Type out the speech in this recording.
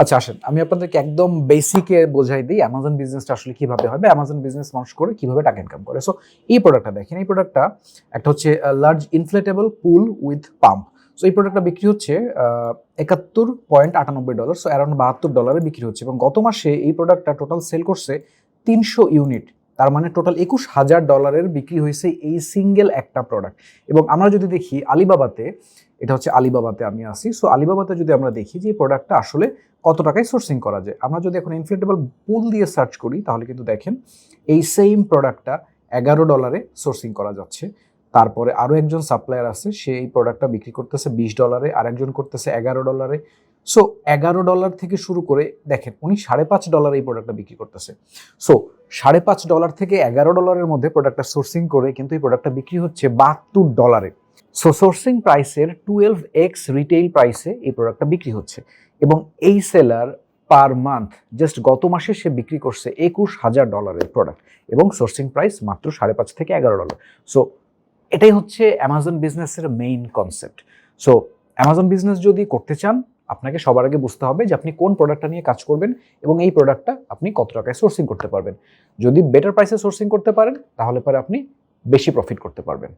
আচ্ছা আসেন। আমি আপনাদেরকে একদম বেসিকে বোঝাই দিই অ্যামাজন বিজনেসটা আসলে কীভাবে হবে অ্যামাজন বিজনেস মানুষ করে কীভাবে টাকা ইনকাম করে। সো এই প্রোডাক্টটা দেখেন, এই প্রোডাক্টটা একটা হচ্ছে large inflatable pool with pump so এই প্রোডাক্টটা বিক্রি হচ্ছে একাত্তর পয়েন্ট আটানব্বই ডলার সো অ্যারাউন্ড বাহাত্তর ডলারে বিক্রি হচ্ছে এবং গত মাসে এই প্রোডাক্টটা টোটাল সেল করছে তিনশো ইউনিট তার মানে টোটাল একুশ হাজার ডলারের বিক্রি হয়েছে এই সিঙ্গেল একটা প্রোডাক্ট এবং আমরা যদি দেখি আলিবাবাতে, এটা হচ্ছে আলিবাবাতে আমি আসি সো আলিবাবাতে যদি আমরা দেখি যে প্রোডাক্টটা আসলে কত টাকায় সোর্সিং করা যায়, আমরা যদি এখন ইনফ্লেটেবল পুল দিয়ে সার্চ করি, তাহলে কিন্তু দেখেন এই সেম প্রোডাক্টটা এগারো ডলারে সোর্সিং করা যাচ্ছে। তারপরে আরও একজন সাপ্লায়ার আছে, সে এই প্রোডাক্টটা বিক্রি করতেছে বিশ ডলারে আরেকজন করতেছে এগারো ডলারে সো এগারো ডলার থেকে শুরু করে, দেখেন, উনি সাড়ে পাঁচ ডলার এই প্রোডাক্টটা বিক্রি করতেছে। সো সাড়ে পাঁচ ডলার থেকে এগারো ডলারের মধ্যে প্রোডাক্টটা সোর্সিং করে কিন্তু এই প্রোডাক্টটা বিক্রি হচ্ছে বাহাত্তর ডলারে সো সোর্সিং প্রাইসের টুয়েলভ এক্স রিটেইল প্রাইসে এই প্রোডাক্টটা বিক্রি হচ্ছে। এবং এই সেলার পার মান্থ জাস্ট গত মাসে সে বিক্রি করছে একুশ হাজার ডলারের প্রোডাক্ট এবং সোর্সিং প্রাইস মাত্র সাড়ে পাঁচ থেকে এগারো ডলার সো এটাই হচ্ছে অ্যামাজন বিজনেসের main concept so Amazon business যদি করতে চান আপনাকে সবার আগে বুঝতে হবে যে আপনি কোন প্রোডাক্টটা নিয়ে কাজ করবেন এবং এই প্রোডাক্টটা আপনি কত টাকায় সোর্সিং করতে পারবেন। যদি বেটার প্রাইসে সোর্সিং করতে পারেন, তাহলে পরে আপনি বেশি প্রফিট করতে পারবেন।